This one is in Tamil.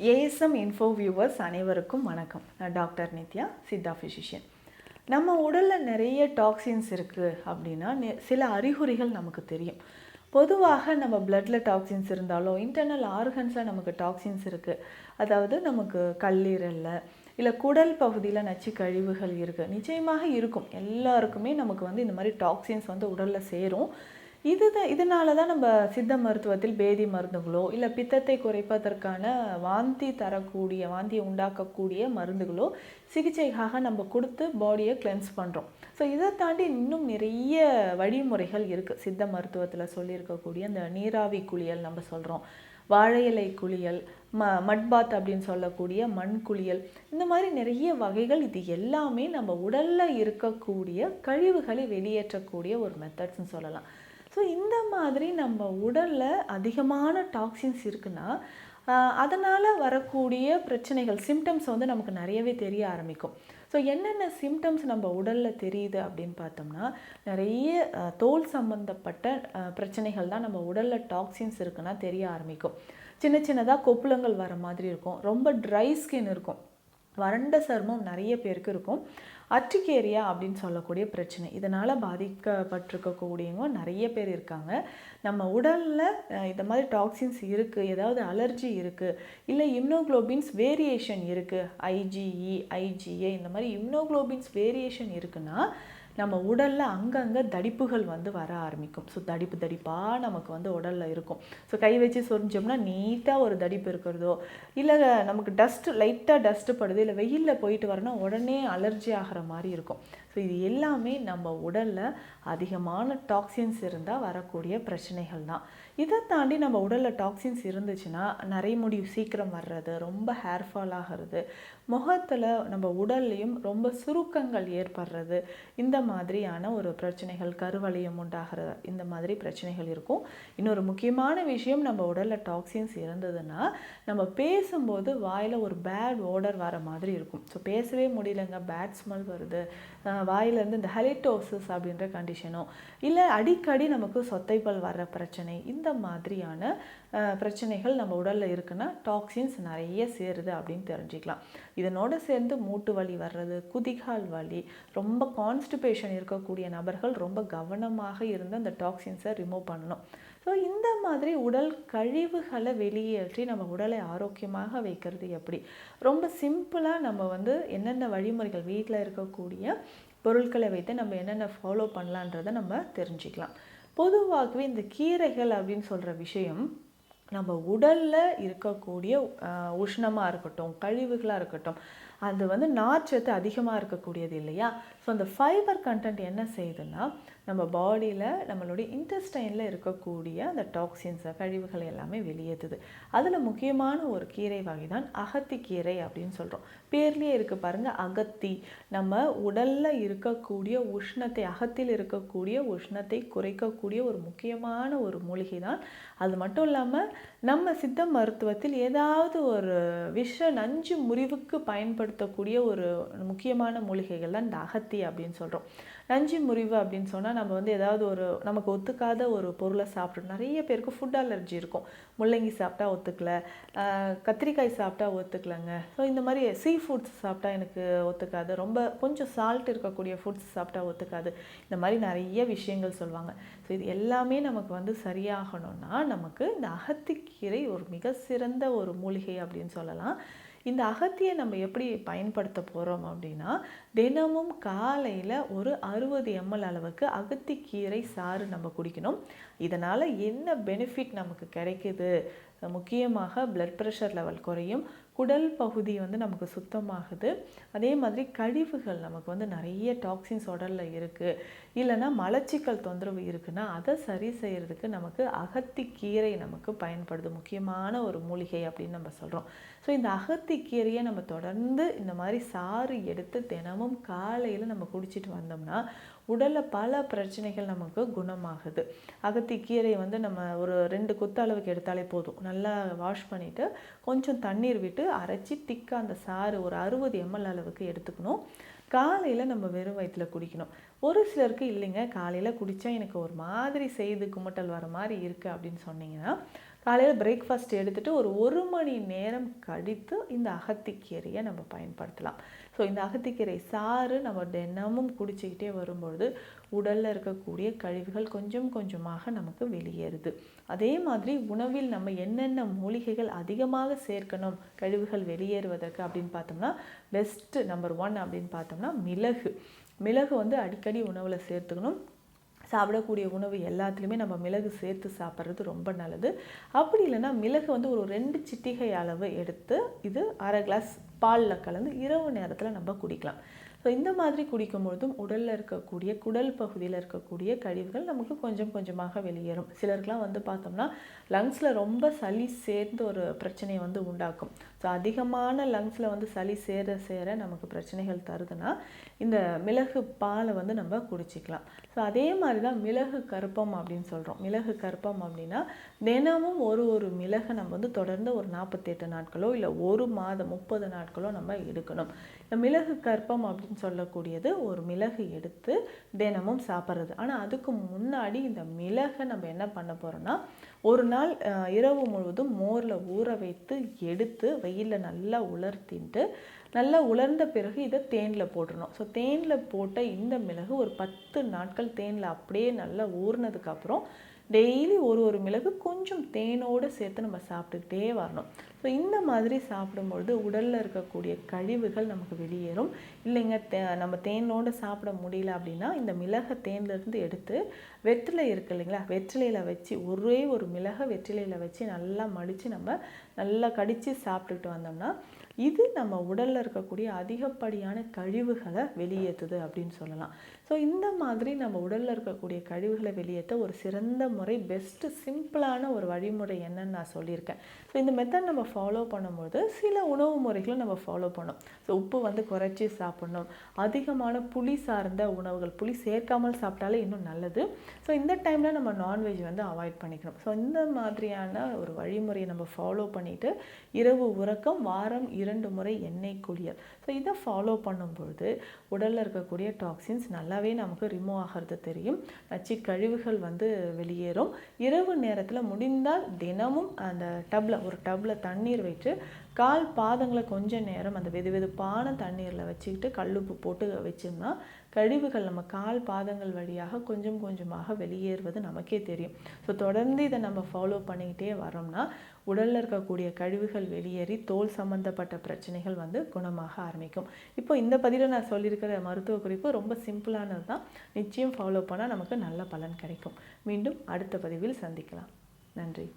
ஏஎஸ்எம் இன்ஃபோ வியூவர்ஸ் அனைவருக்கும் வணக்கம். நான் டாக்டர் நித்யா சித்தா ஃபிசிஷியன் நம்ம உடலில் நிறைய டாக்ஸின்ஸ் இருக்குது அப்படின்னா நெ- சில அறிகுறிகள் நமக்கு தெரியும். பொதுவாக நம்ம பிளட்டில் டாக்ஸின்ஸ் இருந்தாலோ இன்டர்னல் ஆர்கன்ஸில் நமக்கு டாக்ஸின்ஸ் இருக்குது அதாவது நமக்கு கல்லீரலில் இல்லை குடல் பகுதியில் நச்சு கழிவுகள் இருக்குது நிச்சயமாக இருக்கும். எல்லாருக்குமே நமக்கு வந்து இந்த மாதிரி டாக்ஸின்ஸ் வந்து உடலில் சேரும். இதுதான் இதனால தான் நம்ம சித்த மருத்துவத்தில் பேதி மருந்துகளோ இல்லை பித்தத்தை குறைப்பதற்கான வாந்தி தரக்கூடிய வாந்தியை உண்டாக்கக்கூடிய மருந்துகளோ சிகிச்சைக்காக நம்ம கொடுத்து பாடியை கிளென்ஸ் பண்ணுறோம் ஸோ இதை தாண்டி இன்னும் நிறைய வழிமுறைகள் இருக்குது சித்த மருத்துவத்தில் சொல்லியிருக்கக்கூடிய அந்த நீராவி குளியல் நம்ம சொல்கிறோம் வாழை இலை குளியல் ம மட்பாத் அப்படின்னு சொல்லக்கூடிய மண் குளியல் இந்த மாதிரி நிறைய வகைகள் இது எல்லாமே நம்ம உடலில் இருக்கக்கூடிய கழிவுகளை வெளியேற்றக்கூடிய ஒரு மெத்தட்ஸ்னு சொல்லலாம். ஸோ இந்த மாதிரி நம்ம உடலில் அதிகமான டாக்ஸின்ஸ் இருக்குன்னா அதனால் வரக்கூடிய பிரச்சனைகள் சிம்டம்ஸ் வந்து நமக்கு நிறையவே தெரிய ஆரம்பிக்கும். ஸோ என்னென்ன சிம்டம்ஸ் நம்ம உடலில் தெரியுது அப்படின்னு பார்த்தோம்னா நிறைய தோல் சம்மந்தப்பட்ட பிரச்சனைகள் தான் நம்ம உடலில் டாக்ஸின்ஸ் இருக்குன்னா தெரிய ஆரம்பிக்கும். சின்ன சின்னதாக கொப்புளங்கள் வர மாதிரி இருக்கும். ரொம்ப ட்ரை ஸ்கின் இருக்கும். வறண்ட சருமம் நிறைய பேருக்கு இருக்கும். அட்ரிகேரியா அப்படின்னு சொல்லக்கூடிய பிரச்சனை. இதனால் பாதிக்கப்பட்டிருக்கக்கூடியவங்க நிறைய பேர் இருக்காங்க. நம்ம உடலில் இந்த மாதிரி டாக்ஸின்ஸ் இருக்குது ஏதாவது அலர்ஜி இருக்குது இல்லை இம்னோக்ளோபின்ஸ் வேரியேஷன் இருக்குது ஐஜிஇ ஐஜிஏ இந்த மாதிரி இம்னோக்ளோபின்ஸ் வேரியேஷன் இருக்குன்னா நம்ம உடலில் அங்கங்கே தடிப்புகள் வந்து வர ஆரம்பிக்கும். ஸோ தடிப்பு தடிப்பாக நமக்கு வந்து உடலில் இருக்கும். ஸோ கை வச்சு சொரிஞ்சோம்னா நீட்டாக ஒரு தடிப்பு இருக்கிறதோ இல்லை நமக்கு டஸ்ட்டு லைட்டாக டஸ்ட்டு படுது இல்லை வெயிலில் போயிட்டு வரனா உடனே அலர்ஜி ஆகிற மாதிரி இருக்கும். ஸோ இது எல்லாமே நம்ம உடலில் அதிகமான டாக்ஸின்ஸ் இருந்தால் வரக்கூடிய பிரச்சனைகள் தான். இதை தாண்டி நம்ம உடலில் டாக்ஸின்ஸ் இருந்துச்சுன்னா நிறைய முடி சீக்கிரம் வர்றது ரொம்ப ஹேர் ஃபால் ஆகிறது முகத்தில் நம்ம உடல்லையும் ரொம்ப சுருக்கங்கள் ஏற்படுறது இந்த மாதிரியான ஒரு பிரச்சனைகள் கருவளையம் உண்டாகிற இந்த மாதிரி பிரச்சனைகள் இருக்கும். இன்னொரு முக்கியமான விஷயம் நம்ம உடலில் டாக்ஸின்ஸ் இருந்ததுன்னா நம்ம பேசும்போது வாயில் ஒரு பேட் ஓடர் வர மாதிரி இருக்கும். ஸோ பேசவே முடியலங்க பேட் ஸ்மெல் வருது. வாயிலேருந்து இந்த ஹெலிட்டோசிஸ் அப்படின்ற கண்டிஷனோ இல்லை அடிக்கடி நமக்கு சொத்தைப்பல் வர்ற பிரச்சனை இந்த மாதிரியான பிரச்சனைகள் நம்ம உடலில் இருக்குன்னா டாக்ஸின்ஸ் நிறைய சேருது அப்படின்னு தெரிஞ்சுக்கலாம். இதனோடு சேர்ந்து மூட்டு வலி வர்றது குதிகால் வலி ரொம்ப கான்ஸ்டிபேஷன் இருக்கக்கூடிய நபர்கள் ரொம்ப கவனமாக இருந்து அந்த டாக்ஸின்ஸை ரிமூவ் பண்ணணும். ஸோ இந்த மாதிரி உடல் கழிவுகளை வெளியேற்றி நம்ம உடலை ஆரோக்கியமாக வைக்கிறது எப்படி? ரொம்ப சிம்பிளாக நம்ம வந்து என்னென்ன வழிமுறைகள் வீட்டில் இருக்கக்கூடிய பொருட்களை வைத்து நம்ம என்னென்ன ஃபாலோ பண்ணலான்றதை நம்ம தெரிஞ்சுக்கலாம். பொதுவாகவே இந்த கீரைகள் அப்படின்னு சொல்கிற விஷயம் நம்ம உடலில் இருக்கக்கூடிய உஷ்ணமாக இருக்கட்டும் கழிவுகளாக இருக்கட்டும் அது வந்து நார்ச்சத்து அதிகமாக இருக்கக்கூடியது இல்லையா? ஸோ அந்த ஃபைபர் கண்டென்ட் என்ன செய்யுதுன்னா நம்ம பாடியில் நம்மளுடைய இன்டெஸ்டைனில் இருக்கக்கூடிய அந்த டாக்ஸின்ஸை கழிவுகளை எல்லாமே வெளியேற்றுது அதில் முக்கியமான ஒரு கீரை வகை தான் அகத்தி கீரை அப்படின்னு சொல்கிறோம் பேர்லேயே இருக்குது பாருங்கள் அகத்தி. நம்ம உடலில் இருக்கக்கூடிய உஷ்ணத்தை அகத்தில் இருக்கக்கூடிய உஷ்ணத்தை குறைக்கக்கூடிய ஒரு முக்கியமான ஒரு மூலிகை தான் அது மட்டும் இல்லாமல் நம்ம சித்த மருத்துவத்தில் ஏதாவது ஒரு விஷ நஞ்சு முறிவுக்கு பயன்படுத்தக்கூடிய ஒரு முக்கியமான மூலிகைகள் தான் இந்த அகத்தி அப்படின்னு சொல்கிறோம் நஞ்சு முறிவு அப்படின்னு சொன்னால் நம்ம வந்து ஏதாவது ஒரு நமக்கு ஒத்துக்காத ஒரு பொருளை சாப்பிட்றோம் நிறைய பேருக்கு ஃபுட் அலர்ஜி இருக்கும். முள்ளங்கி சாப்பிட்டா ஒத்துக்கல. கத்திரிக்காய் சாப்பிட்டா ஒத்துக்கலங்க. ஸோ இந்த மாதிரி சீ ஃபுட்ஸ் சாப்பிட்டா எனக்கு ஒத்துக்காது. ரொம்ப கொஞ்சம் சால்ட் இருக்கக்கூடிய ஃபுட்ஸ் சாப்பிட்டா ஒத்துக்காது. இந்த மாதிரி நிறைய விஷயங்கள் சொல்லுவாங்க ஸோ இது எல்லாமே நமக்கு வந்து சரியாகணும்னா நமக்கு இந்த அகத்திக்கீரை ஒரு மிக சிறந்த ஒரு மூலிகை அப்படின்னு சொல்லலாம். இந்த அகத்தியை நம்ம எப்படி பயன்படுத்த போகிறோம் அப்படின்னா தினமும் காலையில் ஒரு அறுபது எம்எல் அளவுக்கு அகத்தி கீரை சாறு நம்ம குடிக்கணும். இதனால் என்ன பெனிஃபிட் நமக்கு கிடைக்குது? முக்கியமாக பிளட் ப்ரெஷர் லெவல் குறையும். குடல் பகுதி வந்து நமக்கு சுத்தமாகுது. அதே மாதிரி கழிவுகள் நமக்கு வந்து நிறைய டாக்ஸின்ஸ் உடலில் இருக்குது இல்லைன்னா மலச்சிக்கல் தொந்தரவு இருக்குன்னா அதை சரி செய்கிறதுக்கு நமக்கு அகத்திக்கீரை நமக்கு பயன்படுது. முக்கியமான ஒரு மூலிகை அப்படின்னு நம்ம சொல்கிறோம் ஸோ இந்த அகத்திக்கீரையை நம்ம தொடர்ந்து இந்த மாதிரி சாறு எடுத்து தினமும் காலையில் நம்ம குடிச்சிட்டு வந்தோம்னா உடலில் பல பிரச்சனைகள் நமக்கு குணமாகுது. அகத்திக்கீரை வந்து நம்ம ஒரு ரெண்டு குத்து அளவுக்கு எடுத்தாலே போதும். நல்லா வாஷ் பண்ணிவிட்டு கொஞ்சம் தண்ணீர் விட்டு அரைச்சி திக்காக அந்த சாறு ஒரு அறுபது எம்எல் அளவுக்கு எடுத்துக்கணும். காலையில் நம்ம வெறும் வயிற்றில் குடிக்கணும். ஒரு சிலருக்கு இல்லைங்க காலையில் குடித்தா எனக்கு ஒரு மாதிரி செய்து குமட்டல் வர மாதிரி இருக்குது அப்படின்னு சொன்னீங்கன்னா காலையில் பிரேக்ஃபாஸ்ட் எடுத்துகிட்டு ஒரு ஒரு மணி நேரம் கழித்து இந்த அகத்திக்கீரையை நம்ம பயன்படுத்தலாம். ஸோ இந்த அகத்திக்கீரை சாறு நம்ம தினமும் குடிச்சிக்கிட்டே வரும்பொழுது உடலில் இருக்கக்கூடிய கழிவுகள் கொஞ்சம் கொஞ்சமாக நமக்கு வெளியேறுது. அதே மாதிரி உணவில் நம்ம என்னென்ன மூலிகைகள் அதிகமாக சேர்க்கணும் கழிவுகள் வெளியேறுவதற்கு அப்படின்னு பார்த்தோம்னா பெஸ்ட்டு நம்பர் ஒன் அப்படின்னு பார்த்தோம்னா மிளகு. மிளகு வந்து அடிக்கடி உணவில் சேர்த்துக்கணும். சாப்பிடக்கூடிய உணவு எல்லாத்துலேயுமே நம்ம மிளகு சேர்த்து சாப்பிட்றது ரொம்ப நல்லது. அப்படி இல்லைன்னா மிளகு வந்து ஒரு ரெண்டு சிட்டிகை அளவு எடுத்து இது அரை கிளாஸ் பாலில் கலந்து இரவு நேரத்தில் நம்ம குடிக்கலாம். ஸோ இந்த மாதிரி குடிக்கும் பொழுதும் உடலில் இருக்கக்கூடிய குடல் பகுதியில் இருக்கக்கூடிய கழிவுகள் நமக்கு கொஞ்சம் கொஞ்சமாக வெளியேறும். சிலருக்குலாம் வந்து பார்த்தோம்னா லங்ஸில் ரொம்ப சளி சேர்ந்து ஒரு பிரச்சனையை வந்து உண்டாக்கும். ஸோ அதிகமான லங்ஸில் வந்து சளி சேர சேர நமக்கு பிரச்சனைகள் தருதுன்னா இந்த மிளகு பாலை வந்து நம்ம குடிச்சிக்கலாம். ஸோ அதே மாதிரி தான் மிளகு கருப்பம் அப்படின்னு சொல்கிறோம் மிளகு கருப்பம் அப்படின்னா தினமும் ஒரு ஒரு மிளகை நம்ம வந்து தொடர்ந்து ஒரு நாற்பத்தெட்டு நாட்களோ இல்லை ஒரு மாதம் முப்பது நாட்களோ நம்ம எடுக்கணும். இந்த மிளகு கற்பம் அப்படின்னு சொல்லக்கூடியது ஒரு மிளகு எடுத்து தினமும் சாப்பிட்றது. ஆனால் அதுக்கு முன்னாடி இந்த மிளகை நம்ம என்ன பண்ண போகிறோம்னா ஒரு நாள் இரவு முழுவதும் மோரில் ஊற வைத்து எடுத்து வெயிலில் நல்லா உலர்த்தின்ட்டு நல்லா உலர்ந்த பிறகு இதை தேனில் போட்டுடணும் ஸோ தேனில் போட்ட இந்த மிளகு ஒரு பத்து நாட்கள் தேனில் அப்படியே நல்லா ஊறினதுக்கப்புறம் டெய்லி ஒரு ஒரு மிளகு கொஞ்சம் தேனோடு சேர்த்து நம்ம சாப்பிட்டுக்கிட்டே வரணும். ஸோ இந்த மாதிரி சாப்பிடும்பொழுது உடலில் இருக்கக்கூடிய கழிவுகள் நமக்கு வெளியேறும். இல்லைங்க தே நம்ம தேனோடு சாப்பிட முடியல அப்படின்னா இந்த மிளகை தேன்லேருந்து எடுத்து வெற்றிலை இருக்கு இல்லைங்களா? வெற்றிலையில் வச்சு ஒரே ஒரு மிளகை வெற்றிலையில் வச்சு நல்லா மடித்து நம்ம நல்லா கடித்து சாப்பிட்டுட்டு வந்தோம்னா இது நம்ம உடலில் இருக்கக்கூடிய அதிகப்படியான கழிவுகளை வெளியேற்றுது அப்படின்னு சொல்லலாம். ஸோ இந்த மாதிரி நம்ம உடலில் இருக்கக்கூடிய கழிவுகளை வெளியேற்ற ஒரு சிறந்த முறை பெஸ்ட்டு சிம்பிளான ஒரு வழிமுறை என்னன்னு நான் சொல்லியிருக்கேன். ஸோ இந்த மெத்தட் நம்ம ஃபாலோ பண்ணும்போது சில உணவு முறைகளும் நம்ம ஃபாலோ பண்ணோம். ஸோ உப்பு வந்து குறைச்சி சாப்பிட்ணும். அதிகமான புளி சார்ந்த உணவுகள் புளி சேர்க்காமல் சாப்பிட்டாலே இன்னும் நல்லது. ஸோ இந்த டைமில் நம்ம நான்வெஜ் வந்து அவாய்ட் பண்ணிக்கணும். ஸோ இந்த மாதிரியான ஒரு வழிமுறையை நம்ம ஃபாலோ பண்ணிவிட்டு இரவு உறக்கம் வாரம் இரண்டு முறை எண்ணெய் குளியல். ஸோ இதை ஃபாலோ பண்ணும்பொழுது உடலில் இருக்கக்கூடிய டாக்ஸின்ஸ் நல்லாவே நமக்கு ரிமூவ் ஆகிறது தெரியும். நச்சு கழிவுகள் வந்து வெளியேறும். இரவு நேரத்தில் முடிந்தால் தினமும் அந்த டப்பில் ஒரு டப்பில் தண்ணீர் வைத்து கால் பாதங்களை கொஞ்சம் நேரம் அந்த வெது வெதுப்பான தண்ணீரில் வச்சுக்கிட்டு கல்லுப்பு போட்டு வச்சோம்னா கழிவுகள் நம்ம கால் பாதங்கள் வழியாக கொஞ்சம் கொஞ்சமாக வெளியேறுவது நமக்கே தெரியும். ஸோ தொடர்ந்து இதை நம்ம ஃபாலோ பண்ணிக்கிட்டே வரோம்னா உடலில் இருக்கக்கூடிய கழிவுகள் வெளியேறி தோல் சம்மந்தப்பட்ட பிரச்சனைகள் வந்து குணமாக ஆரம்பிக்கும். இப்போ இந்த பதிவில் நான் சொல்லியிருக்கிற மருத்துவ குறிப்பு ரொம்ப சிம்பிளானது தான் நிச்சயம் ஃபாலோ பண்ணால் நமக்கு நல்ல பலன் கிடைக்கும். மீண்டும் அடுத்த பதிவில் சந்திக்கலாம். நன்றி.